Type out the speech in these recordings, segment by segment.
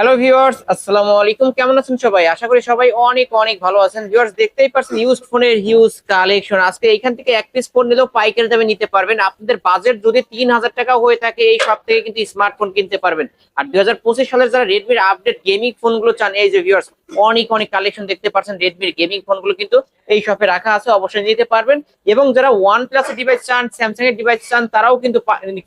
Hello viewers আসসালামু আলাইকুম। কেমন আছেন সবাই? আশা করি সবাই অনেক অনেক ভালো আছেন। ভিউয়ার্স দেখতেই পাচ্ছেন ইউজড ফোনের হিউজ কালেকশন আজকে এখান থেকে এক পিস ফোন নিলেও পাইকারি দামে নিতে পারবেন। আপনাদের বাজেট যদি তিন হাজার টাকা হয়ে থাকে, এই সব থেকে কিন্তু স্মার্টফোন কিনতে পারবেন। আর দুই হাজার পঁচিশ সালের যারা রেডমির আপডেট গেমিং ফোনগুলো চান, এই যে ভিউয়ার্স অনেক অনেক কালেকশন দেখতে পাচ্ছেন রেডমির গেমিং ফোনগুলো কিন্তু এই শপে রাখা আছে, অবশ্যই নিতে পারবেন। এবং যারা ওয়ান প্লাস ডিভাইস চান স্যামসাং এর ডিভাইস চান, তারাও কিন্তু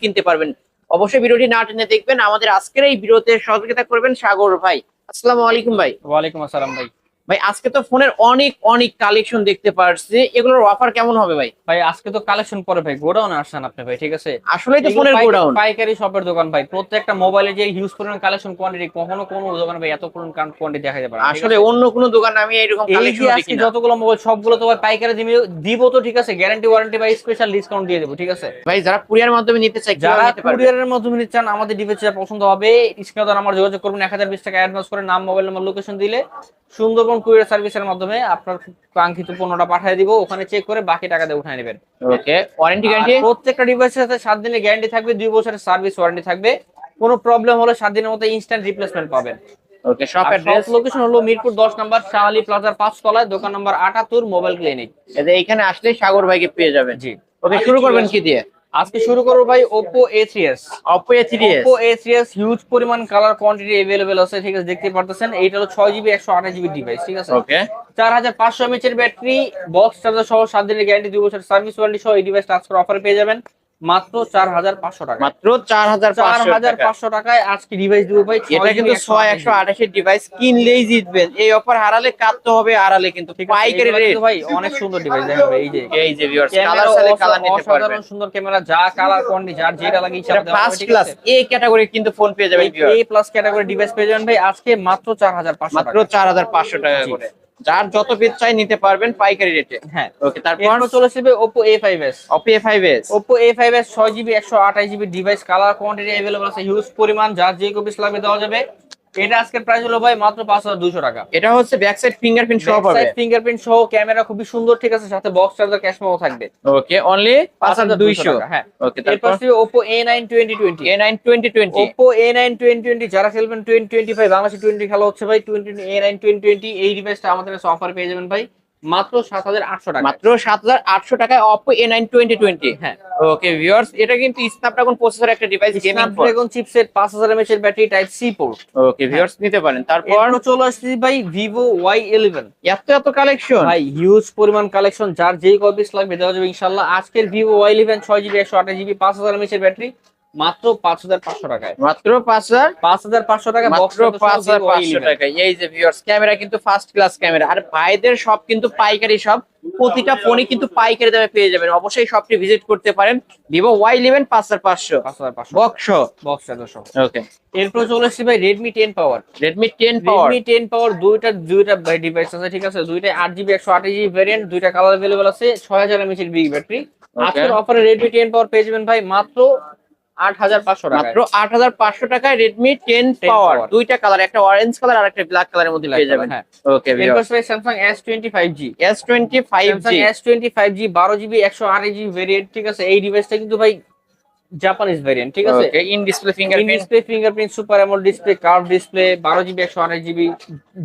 কিনতে পারবেন। অবশ্যই ভিডিওটি না টেনে দেখবেন। আমাদের আজকের এই ভিডিওতে সহযোগিতা করবেন সাগর ভাই। আসসালামু আলাইকুম ভাই। ওয়ালাইকুম আসসালাম ভাই। ভাই আজকে তো ফোনের অনেক অনেক কালেকশন দেখতে পারছি। এগুলোর অফার কেমন হবে ভাই? ভাই আজকে তো কালেকশন পরে ভাই গোডাউনে আসছেন আপনি ভাই ঠিক আছে? আসলেই তো ফোনের গোডাউন। পাইকারি শপের দোকান ভাই প্রত্যেকটা মোবাইলে যে হিউজ পরিমাণ কালেকশন কোয়ান্টিটি কখনো কোনো দোকান ভাই এত পরিমাণ কোয়ান্টিটি দেখা যাবে না, আসলে অন্য কোনো দোকানে আমি এরকম কালেকশন দেখি যতগুলো মোবাইল সবগুলো তো ভাই পাইকারি দিবি দিব তো ঠিক আছে? গ্যারান্টি ওয়ারেন্টি ভাই স্পেশাল ডিসকাউন্ট দিয়ে দেবো ঠিক আছে? ভাই যারা কুরিয়ার মাধ্যমে নিতে চায় যারা কুরিয়ারের মাধ্যমে নিতে চান আমাদের ডিভাইস পছন্দ হবে। স্ক্রিনে আমার যোগাযোগ করবেন হাজার বিশ টাকা অ্যাডভান্স করে নাম মোবাইল নাম্বার লোকেশন দিলে সুন্দরবন কুরিয়ার সার্ভিসের মাধ্যমে আপনার কাঙ্ক্ষিত পণ্যটা পাঠিয়ে দিব ওখানে চেক করে বাকি টাকা দিয়ে উঠায় নেবেন। ওকে ওয়ারেন্টি গ্যারান্টি প্রত্যেকটা ডিভাইসের সাথে সাত দিনের গ্যারান্টি থাকবে দুই বছরের সার্ভিস ওয়ারেন্টি থাকবে। কোনো প্রবলেম হলে সাত দিনের মধ্যে ইনস্ট্যান্ট রিপ্লেসমেন্ট পাবেন। ওকে শপ অ্যাড্রেস লোকেশন হলো মিরপুর দশ নম্বর শাহালি প্লাজার পাঁচ তলায় দোকান নম্বর আটাত্তর মোবাইল ক্লিনিক এখানে আসলে সাগর ভাইকে পেয়ে যাবেন। জি। ওকে শুরু করবেন কি দিয়ে? আজকে শুরু করব ভাই Oppo A three S Oppo A three S Oppo A three S huge পরিমাণ কালার কোয়ান্টিটি अवेलेबल আছে ঠিক আছে দেখতে পারতেছেন। এটা হলো ছয় জিবি একশো আঠাশ জিবি ডিভাইস ঠিক আছে? ওকে চার হাজার পাঁচশো এমএচ এর ব্যাটারি বক্স চার্জার সহ সাত দিনের গ্যারান্টি দুই বছর সার্ভিস ওয়ারেন্টি সহ এই ডিভাইস ট্রান্সফার অফার পেয়ে যাবেন। মাত্র চার হাজার পাঁচশো টাকা মাত্র চার হাজার চার হাজার পাঁচশো টাকায় আজকে ডিভাইস দিব ভাই এটা কিন্তু ছয় একশো আঠাশের ডিভাইস কিনলেই জিতবেন। এই অফার হারালে কাটতে হবে হারালে কিন্তু পাইকারি রেট ভাই অনেক সুন্দর ডিভাইস দেখেন ভাই এই যে। এই যে ভিউয়ার্স কালার কালার নিতে পারবেন। অসাধারণ সুন্দর ক্যামেরা যা কালার কোয়ান্টিটি যার যেটা লাগে ইচ্ছা ফার্স্ট ক্লাস এ ক্যাটাগরি কিন্তু ফোন পেয়ে যাবেন এ প্লাস ক্যাটাগরি ডিভাইস পেয়ে যাবেন ভাই আজকে মাত্র চার হাজার পাঁচশো মাত্র চার হাজার পাঁচশো টাকা করে। যার যত পিস চাই নিতে পারবেন পাইকারি রেটে হ্যাঁ। ওকে তারপর? চলে আসবে Oppo A five S Oppo A five S ছয় জিবি একশো আঠাশ GB device colour quantity available আছে হিউজ পরিমাণ যার যে কপিস লাগবে দেওয়া যাবে এটা আজকের প্রাইস হলো ভাই মাত্র পাঁচ হাজার দুশো টাকা। এটা হচ্ছে ব্যাক সাইড ফিঙ্গারপ্রিন্ট সহ পাবে। ফিঙ্গারপ্রিন্ট সহ ক্যামেরা খুবই সুন্দর ঠিক আছে? সাথে বক্স চার্জার ক্যাশ মেমো থাকবে। ওকে অনলি পাঁচ হাজার দুইশো টাকা, হ্যাঁ। ওকে তারপর? A nine twenty twenty A nine twenty twenty Oppo A nine twenty twenty যারা খেলবেন টোয়েন্টি টোয়েন্টি ফাইভ বাংলাদেশে টোয়েন্টি খেলা হচ্ছে ভাই twenty A nine twenty twenty এই ডিভাইসটা আমাদের কাছে অফার পেয়ে যাবেন ভাই। মাত্র সাত হাজার আটশো টাকা মাত্র সাত হাজার আটশো টাকায় Oppo A nine twenty twenty হ্যাঁ। ওকে ভিউয়ার্স এটা কিন্তু স্ন্যাপড্রাগন প্রসেসর একটা ডিভাইস গেমিং স্ন্যাপড্রাগন চিপসেট পাঁচ হাজার এমএচ এর battery type C port okay viewers নিতে পারেন। তারপর? চলে আসছি ভাই ভিভো ওয়াই ইলেভেন এত এত কালেকশন ভাই হিউজ পরিমাণ কালেকশন যার যেই কপিস লাগবে দেওয়া যাবে ইনশাল্লাহ আজকের ভিভো ওয়াই ইলেভেন ছয় জিবি একশো আঠাশ জিবি পাঁচ হাজার এমএচ এর ব্যাটারি মাত্র পাঁচ হাজার পাঁচশো টাকায়। মাত্র পাঁচ হাজার? পাঁচ হাজার পাঁচশো টাকা মাত্র পাঁচ হাজার পাঁচশো টাকা এই যে ভিউয়ার্স ক্যামেরা কিন্তু ফার্স্ট ক্লাস ক্যামেরা আর ভাইদের সব কিন্তু পাইকারি সব। প্রতিটা ফোনই কিন্তু পাইকারি দামে পেয়ে যাবেন। অবশ্যই শপটি ভিজিট করতে পারেন। ভিভো ওয়াই ইলেভেন পাঁচ হাজার পাঁচশো। পাঁচ হাজার পাঁচশো। বক্স বক্স ওকে এরপর চলে এসেছি ভাই Redmi ten power Redmi ten power Redmi ten power দুইটা দুইটা ডিভাইস আছে ঠিক আছে? দুইটা আট জিবি একশো আঠাশ জিবি ভ্যারিয়েন্ট দুইটা কালার অ্যাভেলেবল আছে ছয় হাজার এমএচ এর বিগ ব্যাটারি আজকের অফারে রেডমি টেন পাওয়ার পেয়ে যাবেন ভাই মাত্র আট হাজার পাঁচশো টাকা মাত্র আট হাজার পাঁচশো টাকায় রেডমি টেন 10 পাওয়ার দুইটা কালার একটা অরেঞ্জ কালার আর একটা ব্ল্যাক কালারের মধ্যে পেয়ে যাবেন। Okay Samsung S twenty five G S twenty five G S twenty five G বারো জিবি একশো আট জিবি ভ্যারিয়েন্ট ঠিক আছে। এই ডিভাইসটা কিন্তু ভাই জাপানিজ ভেরিয়েন্ট ঠিক আছে? In display fingerprint display fingerprint super AMOLED display curve display বারো জিবি একশো আঠাশ GB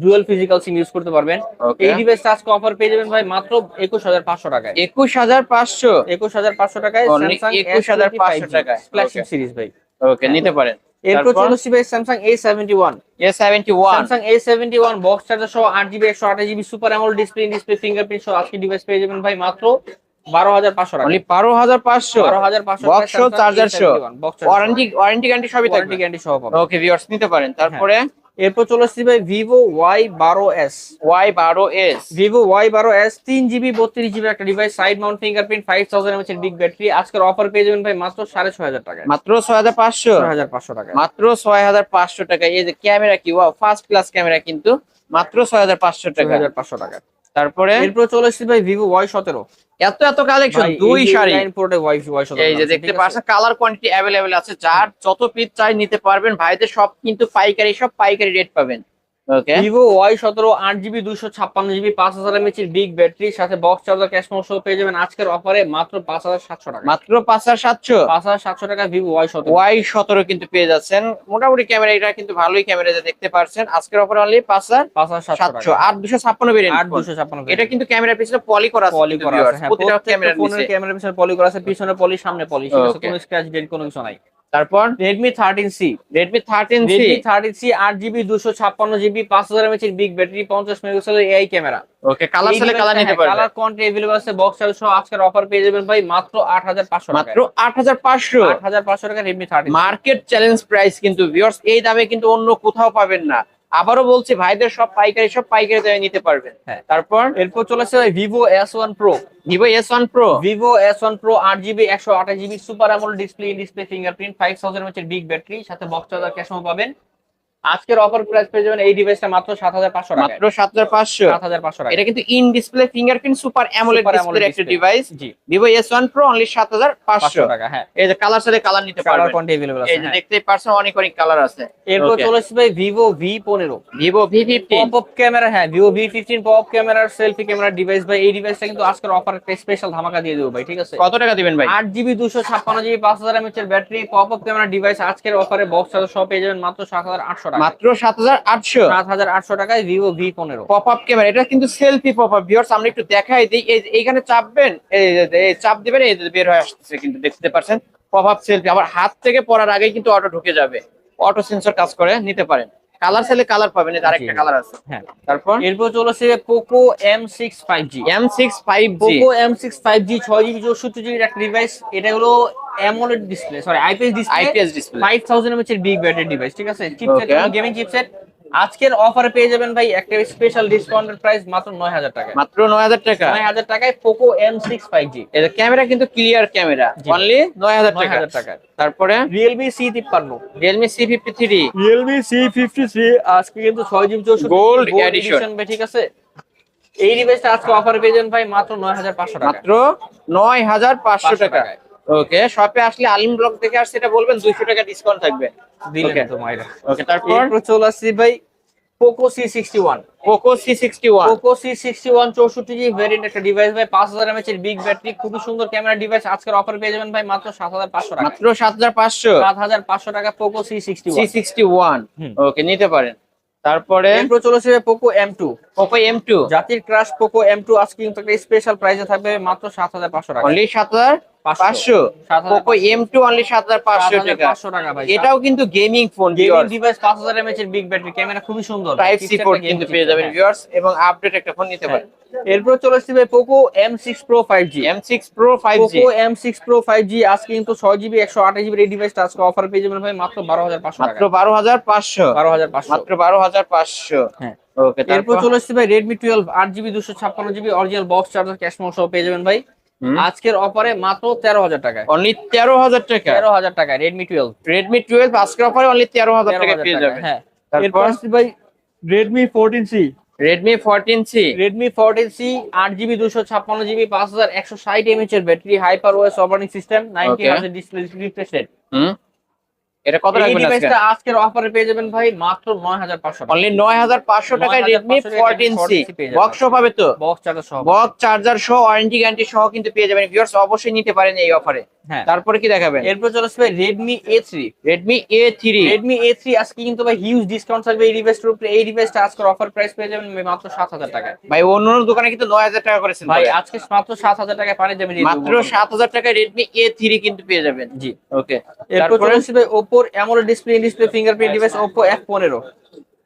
dual physical SIM use করতে পারবেন। এই ডিভাইস আজকে অফার পেয়ে যাবেন ভাই মাত্র একুশ হাজার পাঁচশো টাকায়। একুশ হাজার পাঁচশো? একুশ হাজার পাঁচশো টাকায় Only স্যামসাং 21,500 টাকায়। ফ্ল্যাগশিপ সিরিজ ভাই। ওকে নিতে পারেন। এরপর? চলে ভাই Samsung A seventy one A seventy one Samsung A seventy one box charger সহ আট জিবি একশো আঠাশ GB super AMOLED display display fingerprint সহ আজকে ডিভাইস পেয়ে যাবেন ভাই মাত্র বারো হাজার পাঁচশো টাকা। বারো হাজার পাঁচশো? বারো হাজার পাঁচশো বক্স ওয়ারেন্টি ওয়ারেন্টি গ্যারান্টি সবই থাকবে। ওয়ারেন্টি গ্যারান্টি সহ পাবেন ওকে ভিউয়ার্স নিতে পারেন। তারপরে? এরপর চলে আসছি ভাই ভিভো ওয়াই বারো এস ওয়াই বারো এস ভিভো ওয়াই বারো এস তিন জিবি বত্রিশ জিবি একটা device side mount fingerprint five thousand mAh এর বিগ ব্যাটারি আজকের অফার পেয়ে যাবেন ভাই মাত্র সাড়ে ছয় হাজার টাকায়। মাত্র ছয় হাজার পাঁচশো? হাজার পাঁচশো টাকা মাত্র ছয় হাজার পাঁচশো টাকা এই যে ক্যামেরা কি ফার্স্ট ক্লাস ক্যামেরা কিন্তু মাত্র ছয় হাজার পাঁচশো টাকা হাজার পাঁচশো টাকা তারপরে? এরপর চলে আসছি ভাই ভিভো ওয়াই সতেরো। এত এত কালেকশন দুই শাড়ি। সতেরো এই যে দেখতে পাচ্ছেন কালার কোয়ান্টিটি অ্যাভেলেবেল আছে যার যত পিস চাই নিতে পারবেন ভাইদের সব কিন্তু পাইকারি সব পাইকারি রেট পাবেন। ভিভো ওয়াই সতেরো আট জিবি দুশো ছাপ্পান্ন জিবি পাঁচ হাজার এমএচির বিগ ব্যাটারি সাথে বক্স চার্জার ক্যাশ সহ পেয়ে যাবেন আজকের অফারে মাত্র পাঁচ হাজার সাতশো টাকা। মাত্র পাঁচ হাজার সাতশো? পাঁচ হাজার সাতশো টাকা ভিভো ওয়াই সতেরো। ওয়াই সতেরো কিন্তু পেয়ে যাচ্ছেন। মোটামুটি ক্যামেরা এটা কিন্তু ভালোই ক্যামেরা দেখতে পারছেন। আজকের অফার অনলি পাঁচ হাজার পাঁচ হাজার সাতশো আট দুশো ছাপ্পান্ন আট দুশো ছাপ্পান্ন এটা কিন্তু ক্যামেরার পিছনে পলি করা পলি করা আছে হ্যাঁ ক্যামেরার পিছনে পলি করা আছে পিছনে পলি সামনে পলি কোনো স্ক্র্যাচ ডেট কোনো কিছু নাই। তারপর Redmi thirteen C Redmi thirteen C Redmi thirteen C আট জিবি দুশো ছাপ্পান্ন জিবি পাঁচ হাজার এমএচির বিগ ব্যাটারি পঞ্চাশ মেগাপিক্সেলের এআই ক্যামেরা ওকে কালার সেলে কালার নিতে পারবেন কালার কোয়ান্টি अवेलेबल আছে বক্স চার্জ সহ আজকের অফার পেয়ে যাবেন ভাই মাত্র আট হাজার পাঁচশো মাত্র আট হাজার পাঁচশো আট হাজার পাঁচশো টাকা Redmi thirteen market challenge price কিন্তু ভিউয়ার্স এই দামে কিন্তু অন্য কোথাও পাবেন না আবারও বলছি ভাইদের সব পাইকারি সব পাইকারি দামে নিতে পারবেন। হ্যাঁ। তারপর? এরপর চলে আসছে Vivo S one pro Vivo S one pro Vivo S one pro আট জিবি একশো আঠাশ GB super AMOLED display display fingerprint five thousand হচ্ছে বিগ ব্যাটারি সাথে বক্স চার্জার ক্যাশ পাবেন। আজকের অফার প্রাইস পেয়ে যাবেন এই ডিভাইসটা মাত্র সাত হাজার পাঁচশো টাকা মাত্র সাত হাজার পাঁচশো সাত হাজার পাঁচশো টাকা এটা কিন্তু in display fingerprint super AMOLED Super display AMOLED একটা display। ডিভাইস জি Vivo S one Pro only সাত হাজার পাঁচশো পাঁচশো টাকা হ্যাঁ এই যে কালার সাথে কালার নিতে কালার পারবেন কোয়ান্টি अवेलेबल আছে এই যে হ্যাঁ। দেখতেই পারছেন অনেক অনেক কালার আছে এরপর Okay. চলে আসছে ভাই ভিভো ভি পনেরো Vivo V fifteen pop up camera হ্যাঁ ভিভো ভি ফিফটিন পপ ক্যামেরার সেলফি ক্যামেরা ডিভাইস ভাই এই ডিভাইসটা কিন্তু আজকের অফার একটা স্পেশাল ধামাকা দিয়ে দেবো ভাই ঠিক আছে কত টাকা দিবেন ভাই আট জিবি দুশো ছাপ্পান্ন জিবি পাঁচ হাজার এমএচ এর battery pop up camera device আজকের অফারে বক্স চার্জার সহ পেয়ে যাবেন মাত্র সাত হাজার আটশো টাকা মাত্র সাত হাজার আটশো। সাত হাজার আটশো টাকায় ভিভো ভি পনেরো। পপ আপ ক্যামেরা এটা কিন্তু সেলফি পপ আপ ভিউয়ার্স আমরা একটু দেখাই দিই। এইখানে চাপবেন চাপ দিবেন এই বের হয়ে কিন্তু দেখতে পারছেন পপ আপ সেলফি আবার হাত থেকে পড়ার আগে কিন্তু অটো ঢুকে যাবে। অটো সেন্সর কাজ করে নিতে পারেন। কালার চাইলে কালার পাবেন এটা আরেকটা কালার আছে। হ্যাঁ। তারপর? এরপর চলেছে Poco M six five G M six five Poco M six five G ছয় জিবি চৌষট্টি জিবির একটা ডিভাইস এটা হলো AMOLED display sorry IPS display IPS display five thousand mAh এর বিগ ব্যাটারি ডিভাইস ঠিক আছে? চিপসেট গেমিং চিপসেট আজকের অফারে পেয়ে যাবেন ভাই একটা স্পেশাল ডিসকাউন্টেড প্রাইস মাত্র নয় হাজার টাকা মাত্র নয় হাজার টাকা? নয় হাজার টাকায় Poco M six five G camera কিন্তু ক্লিয়ার ক্যামেরা। অনলি নয় হাজার নয় টাকা হাজার টাকায় তারপরে? রিয়েলমি সি তিপ্পান্ন Realme C fifty three Realme C fifty three আজকে কিন্তু ছয় জিবি চৌষট্টি Gold Gold edition। edition ভাই ঠিক আছে? এই ডিভাইসটা আজকে অফারে পেয়ে যাবেন ভাই মাত্র নয় হাজার পাঁচশো টাকা মাত্র নয় হাজার পাঁচশো 500 টাকা। টাকায়। ওকে শপে আসলে আলিম ব্লক থেকে আসছে এটা বলবেন দুইশো টাকা ডিসকাউন্ট থাকবে। দিলেন তো মাইরা। ওকে তারপর? চলে আসছি ভাই Poco C sixty one Poco C sixty one Poco C sixty one চৌষট্টি জিবি ভ্যারিয়েন্ট একটা ডিভাইস ভাই পাঁচ হাজার এমএচ এর বিগ ব্যাটারি খুবই সুন্দর ক্যামেরা ডিভাইস আজকের অফার পেয়ে যাবেন ভাই মাত্র সাত হাজার পাঁচশো টাকা। মাত্র সাত হাজার পাঁচশো? সাত হাজার পাঁচশো টাকা Poco C sixty C sixty one হুম। ওকে নিতে পারেন। তারপরে? এরপর চলেছে Poco M two Poco M two জাতির ক্রাশ পোকো এম টু আজকে কিন্তু একটা স্পেশাল প্রাইসে থাকবে মাত্র সাত হাজার পাঁচশো টাকা। অনলি সাত হাজার? পাঁচশো। 7,500 পোকো এম টু অনলি সাত হাজার পাঁচশো টাকা। পাঁচশো টাকা ভাই এটাও কিন্তু গেমিং ফোন গেমিং ডিভাইস পাঁচ হাজার এমএচ এর বিগ ব্যাটারি ক্যামেরা খুবই সুন্দর টাইপ সি পোর্ট কিন্তু পেয়ে যাবেন ভিউয়ার্স এবং আপডেট একটা ফোন নিতে হ্যাঁ। পারেন। এরপর চলে আসছে ভাই Poco M six pro five G M six pro five G Poco M six pro five G আজকে কিন্তু ছয় জিবি একশো আঠাশ জিবির এই ডিভাইসটা আজকে অফার পেয়ে যাবেন ভাই মাত্র বারো হাজার পাঁচশো মাত্র বারো হাজার পাঁচশো। বারো হাজার পাঁচশো। মাত্র বারো হাজার পাঁচশো। হ্যাঁ। ওকে এরপর চলে আসছে ভাই রেডমি টুয়েলভ আট জিবি দুশো ছাপ্পান্ন GB original box charger cash সহ পেয়ে যাবেন ভাই। আজকের অফারে মাত্র তেরো হাজার টাকা অনলি তেরো হাজার টাকা? তেরো হাজার টাকা রেডমি টুয়েলভ রেডমি টুয়েলভ আজকের অফারে অনলি তেরো হাজার টাকা পেয়ে যাবে হ্যাঁ। এরপর ভাই Redmi fourteen C Redmi fourteen C Redmi fourteen C আট জিবি দুশো ছাপ্পান্ন জিবি পাঁচ হাজার একশো ষাট এমএচ এর battery hyper OS operating system ninety. Display refresh rate এটা কত রাখবেন আজকে? আজকের অফারে পেয়ে যাবেন ভাই মাত্র নয় হাজার পাঁচশো টাকা। অনলি নয় হাজার পাঁচশো টাকায় 9,500 টাকায় Redmi 14C বক্স পাবে তো? বক্স চার্জার সহ। বক্স চার্জার সহ ওয়ারেন্টি গ্যারান্টি সহ কিন্তু পেয়ে যাবেন। ভিউয়ার্স অবশ্যই নিতে পারেন এই অফারে হ্যাঁ। তারপরে কি দেখাবেন? এরপর চলে আসবে Redmi A three Redmi A three আজকে কিন্তু ভাই হিউজ ডিসকাউন্ট থাকবে এই ডিভাইসটার উপরে। এই ডিভাইসটা আজকের অফার প্রাইস পেয়ে যাবেন মাত্র সাত হাজার টাকায়। ভাই অন্য অন্য দোকানে কিন্তু নয় হাজার টাকা করেছেন ভাই আজকে মাত্র সাত হাজার টাকায় পানি যাবেন মাত্র সাত হাজার টাকায় রেডমি এ থ্রি কিন্তু পেয়ে যাবেন। জি। ওকে এরপর চলে আসবে core AMOLED display in display fingerprint device Oppo F F15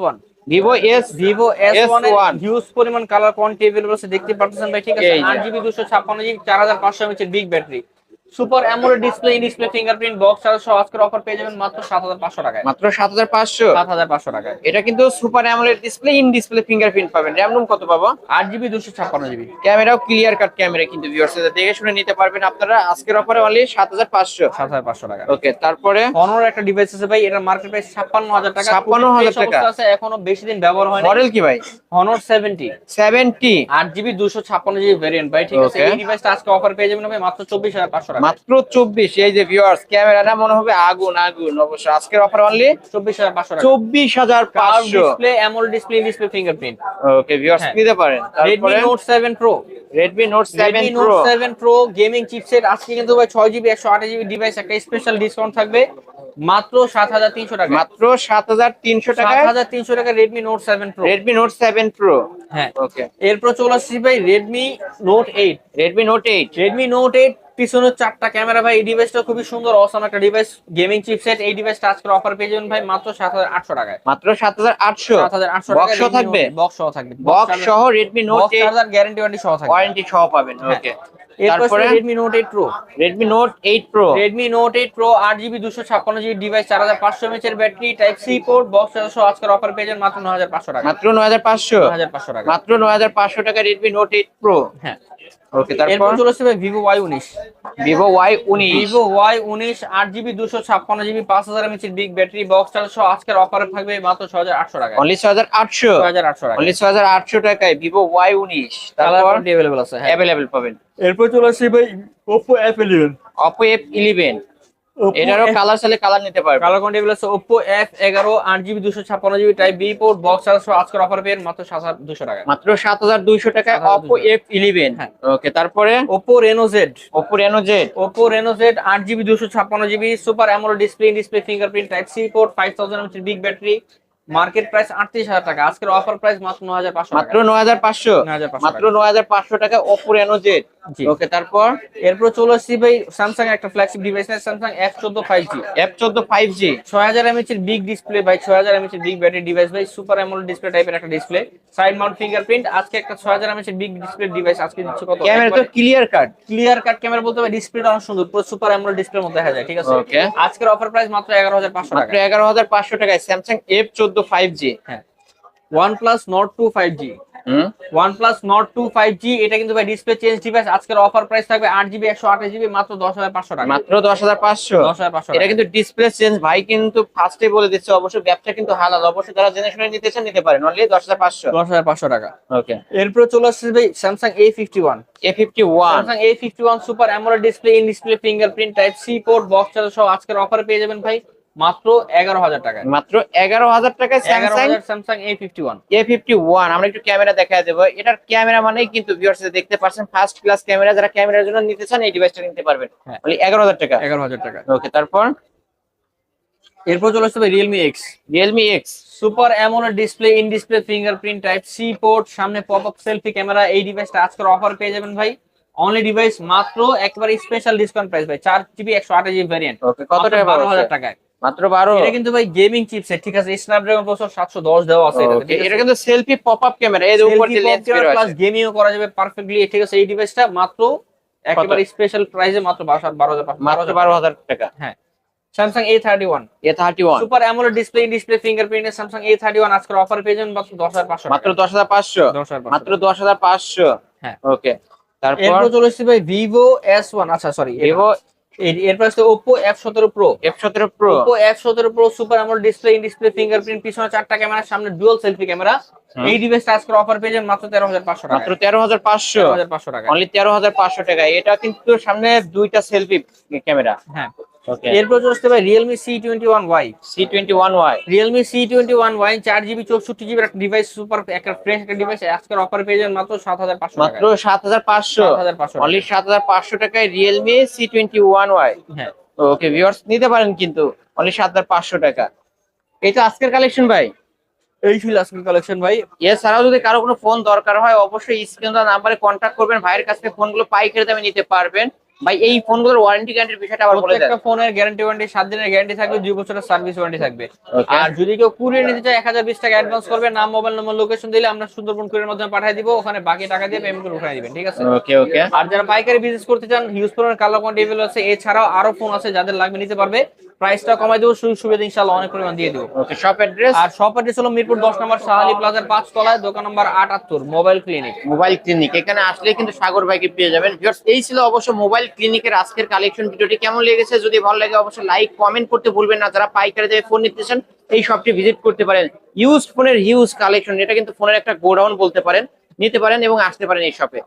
one Vivo S Vivo S one huge পরিমাণ কালার আছে দেখতে ঠিক আছে? ছাপ্পান্ন জিবি চার হাজার পাঁচশো এমএচ এর big battery super AMOLED display display fingerprint box charge সহ আজকের অফার পেয়ে যাবেন মাত্র সাত হাজার পাঁচশো টাকায়। মাত্র সাত হাজার পাঁচশো? সাত হাজার পাঁচশো টাকায়। এটা কিন্তু super AMOLED display in display fingerprint পাবেন। র্যাম রুম কত পাবো? আট জিবি দুশো ছাপ্পান্ন জিবি। ক্যামেরাও ক্লিয়ার কাট ক্যামেরা কিন্তু ভিউয়ার্স দেখে শুনে নিতে পারবেন আপনারা। আজকের অফারে অনলি সাত হাজার পাঁচশো। সাত হাজার পাঁচশো টাকা। ওকে তারপরে? হনর একটা ডিভাইস আছে ভাই এটার মার্কেট প্রাইস ছাপ্পান্ন হাজার টাকা। 56,000 টাকা। আছে এখনও বেশি দিন ব্যবহার হয় না মডেল কি ভাই? আট জিবি দুশো ছাপ্পান্ন জিবি ভেরিয়েন্ট ভাই ঠিক আছে. এই ডিভাইসটা আজকে অফার পেয়ে যাবেন ভাই মাত্র চব্বিশ হাজার পাঁচশো টাকা। মাত্র চব্বিশ এই যে ভিউয়ার্স ক্যামেরাটা মনে হবে আগুন আগুন অবশ্য আজকের অফার অনলি চব্বিশ হাজার পাঁচশো চব্বিশ হাজার পাঁচশো। Display AMOLED display display fingerprint okay viewers. নিতে পারেন। Redmi note seven pro Redmi note seven note seven pro gaming chipset আজকে কিন্তু ছয় জিবি একশো আট জিবি ডিভাইস একটা স্পেশাল ডিসকাউন্ট থাকবে। মাত্র সাত হাজার তিনশো টাকা। মাত্র সাত হাজার তিনশো টাকা। Redmi note seven pro Redmi note seven pro হ্যাঁ। ওকে এরপর চলে আসছি ভাই Redmi note eight Redmi note eight Redmi note eight পিছনের চারটা ক্যামেরা ভাই এই ডিভাইসটা খুবই সুন্দর অসাম একটা ডিভাইস গেমিং চিপসেট এই ডিভাইসটা আজকের অফার পেয়ে যাবেন ভাই মাত্র সাত হাজার আটশো টাকায়। মাত্র সাত হাজার আটশো। সাত হাজার আটশো বক্স থাকবে? বক্স সহ থাকবে। বক্স সহ note box eight charger guarantee warranty সহ থাকবে ওয়ারেন্টি সহ পাবেন। ওকে এরপর তারপরে Redmi note eight pro Redmi note eight pro Redmi note eight pro আট জিবি দুশো ছাপ্পান্ন জিবি ডিভাইস চার হাজার পাঁচশো এমএচ এর battery type C port box সহ আজকের অফার পেয়ে মাত্র নয় হাজার পাঁচশো টাকা। মাত্র নয় হাজার পাঁচশো? নয় হাজার পাঁচশো টাকা। মাত্র নয় হাজার পাঁচশো টাকা রেডমি নোট এইট প্রো হ্যাঁ। ওকে তারপর? চলে আসছে ভিভো ওয়াই উনিশ। ভিভো ওয়াই উনিশ। ভিভো ওয়াই উনিশ আট জিবি দুশো ছাপ্পান্ন জিবি পাঁচ হাজার mAh big battery box charge সহ আজকের অফারে থাকবে মাত্র ছয় হাজার আটশো টাকা অনলি হাজার আটশো? হাজার আটশো টাকা অনলি হাজার আটশো টাকায় ভিভো ওয়াই উনিশ। তারপর? অ্যাভেলেবল আছে হ্যাঁ। অ্যাভেলেবেল পাবেন। এরপর চলে আসছে ভাই Oppo F eleven Oppo F eleven এটারও কালার চাইলে কালার নিতে colour type B port box আজকের অফার পেয়ে মাত্র টাকা মাত্র সাত হাজার দুইশো টাকায় 7,200 অপো এফ ইলেভেন হ্যাঁ। ওকে তারপরে? Super AMOLED display display fingerprint type C four five thousand big battery market price 38000 টাকা। আজকের অফার প্রাইস মাত্র 9500 মাত্র 9500 মাত্র 9500 টাকা ওকে তারপর? এরপর চলে আসছি ভাই একটা flagship device F14 5G F14 5G 6000 mAh এর বিগ ডিসপ্লে ভাই 6000 mAh এর বিগ ব্যাটারি ডিভাইস ভাই সুপার অ্যামোলেড ডিসপ্লে টাইপের একটা ডিসপ্লে সাইড মাউন্ট ফিঙ্গারপ্রিন্ট আজকে একটা 6000 mAh এর বিগ ডিসপ্লে ডিভাইস আজকে দিচ্ছে কত? ক্যামেরা তো clear cut clear cut camera বলতে ভাই ডিসপ্লেটা অনেক সুন্দর পুরো সুপার অ্যামোলেড ডিসপ্লের মধ্যে দেখা যায় ঠিক আছে? আজকের অফার প্রাইস মাত্র 11500 টাকা। মাত্র 11500 টাকায় Samsung F14 কিন্তু ফাইভ জি হ্যাঁ। One two five G one plus five G এটা কিন্তু ভাই ডিসপ্লে চেঞ্জ ডিভাইস আজকের অফার প্রাইস থাকবে আট জিবি একশো আঠাশ জিবি মাত্র দশ হাজার পাঁচশো টাকা। মাত্র দশ হাজার পাঁচশো? দশ হাজার পাঁচশো এটা কিন্তু ডিসপ্লে চেঞ্জ ভাই কিন্তু ফার্স্টে বলে দিচ্ছে অবশ্যই গ্যাপটা কিন্তু হালাল। অবশ্যই যারা জেনে নিতে চান নিতে পারেন। অনলি দশ হাজার পাঁচশো। দশ হাজার পাঁচশো টাকা। ওকে চলে আসছে ভাই Samsung A fifty one A fifty one A fifty one super display in display fingerprint type C port box charger আজকের অফার পেয়ে যাবেন ভাই। মাত্র এগারো হাজার টাকায়। মাত্র এগারো হাজার টাকায় এগারো স্যামসাং হাজার Samsung A fifty one A fifty one আমরা একটু ক্যামেরা দেখা দেবো। এটার ক্যামেরা মানেই কিন্তু ভিউয়ার্স দেখতে পাচ্ছেন ফার্স্ট ক্লাস ক্যামেরা। যারা ক্যামেরার জন্য নিতে চান এই ডিভাইসটা নিতে পারবেন। হ্যাঁ। এগারো হাজার টাকা। এগারো হাজার টাকা। ওকে তারপর? এরপর চলে ভাই Realme X Realme X super AMOLED display in display fingerprint type C port সামনে পপ আপ সেলফি ক্যামেরা এই ডিভাইসটা আজকের অফার পেয়ে যাবেন ভাই। অনলি ডিভাইস মাত্র একবারে স্পেশাল ডিসকাউন্ট প্রাইস ভাই। চার জিবি একশো আঠাশ জিবি ভ্যারিয়েন্ট ওকে কত টাকা বারো হাজার টাকায়। মাত্র বারো। এটা কিন্তু ভাই গেমিং চিপসেট ঠিক আছে? স্ন্যাপড্রাগন প্রসেসর সাতশো দশ দেওয়া আছে। এটাতে? এটা কিন্তু সেলফি পপ আপ ক্যামেরা যে উপর দিয়ে লেন্স বের প্লাস আছে। গেমিংও করা যাবে পারফেক্টলি ঠিক আছে এই ডিভাইসটা মাত্র একেবারে স্পেশাল প্রাইসে মাত্র বারো বারো হাজার মাত্র বারো হাজার টাকা। হ্যাঁ। A thirty one super AMOLED display display A thirty one আজকের অফার পেয়ে যাবেন মাত্র দশ হাজার পাঁচশো মাত্র দশ হাজার পাঁচশো? দশ হাজার পাঁচশো মাত্র দশ হাজার পাঁচশো? হ্যাঁ। ওকে তারপর? চলে এসেছি ভাই এস ওয়ান আচ্ছা সরি ভিভো এরপর আছে এফ সতেরো প্রো এফ সতেরো pro Oppo F super display display fingerprint পিছনে চারটা ক্যামেরা সামনে ডুয়াল সেলফি ক্যামেরা এই এই ডিভাইসটা করে অফার পেয়ে মাত্র তেরো হাজার পাঁচশো টাকা মাত্র তেরো হাজার পাঁচশো। তেরো হাজার পাঁচশো টাকা অনলি তেরো হাজার পাঁচশো টাকা এটা কিন্তু সামনে দুইটা সেলফি ক্যামেরা হ্যাঁ। এরপর চলে ভাই Realme C twenty one Y C twenty one Y Realme C twenty one Y চার জিবি চৌষট্টি একটা ডিভাইস সুপার একটা ফ্রেশ একটা ডিভাইস আজকের অফার পেয়ে যাবেন মাত্র সাত হাজার পাঁচশো মাত্র সাত হাজার পাঁচশো। অনলি সাত হাজার পাঁচশো টাকায় Realme C twenty one Y হ্যাঁ। ওকে ভিউয়ার্স নিতে পারেন কিন্তু অনলি সাত হাজার পাঁচশো টাকা। এটা আজকের কালেকশন ভাই। এই ছিল আজকের কালেকশন ভাই। এছাড়াও যদি কারও কোনো ফোন দরকার হয় অবশ্যই স্ক্রিন নাম্বারে কন্ট্যাক্ট করবেন। ভাইয়ের কাছ থেকে ফোনগুলো পাইকারি দামে নিতে পারবেন। ভাই এই ফোনগুলোর ওয়ারেন্টি গ্যারান্টির বিষয়টা আবার বলে দেন। প্রত্যেকটা ফোনের গ্যারান্টি ওয়ারেন্টি 7 দিনের গ্যারান্টি থাকবে 2 বছরের সার্ভিস ওয়ারেন্টি থাকবে। আর যদি কেউ কুরিয়ার নিতে চায় এক হাজার বিশ টাকা অ্যাডভান্স করবে নাম মোবাইল নম্বর লোকেশন দিলে আমরা সুন্দরবন কুরিয়ার মাধ্যমে পাঠিয়ে দিব ওখানে বাকি টাকা দিয়ে পেমেন্ট করে উঠিয়ে দিবেন ঠিক আছে? ওকে ওকে আর যারা পাইকারি বিজনেস করতে চান হিউজ ফোনের কালার কোয়ান্টি আছে এছাড়াও আরও ফোন আছে যাদের লাগবে নিতে পারবে। প্রাইসটা কমাই দেবো সুযোগ সুবিধা ইনশাআল্লাহ অনেক পরিমাণ দিয়ে দেবো। শপ অ্যাড্রেস আর শপ অ্যাড্রেস হলো মিরপুর দশ নম্বর শাহালি প্লাজার পাঁচ তলায় দোকান নম্বর আটাত্তর মোবাইল ক্লিনিক মোবাইল ক্লিনিক এখানে আসলে কিন্তু সাগর ভাইকে পেয়ে যাবেন। এই ছিল অবশ্য মোবাইল ক্লিনিকের আজকের কালেকশন ভিডিওটি। কেমন লেগেছে? যদি ভালো লাগে অবশ্যই লাইক কমেন্ট করতে ভুলবেন না। যারা পাইকারি দেবে ফোন নিতে চান এই শপটি ভিজিট করতে পারেন। ইউজ ফোনের হিউজ কালেকশন এটা কিন্তু ফোনের একটা গোডাউন বলতে পারেন নিতে পারেন এবং আসতে পারেন এই শপে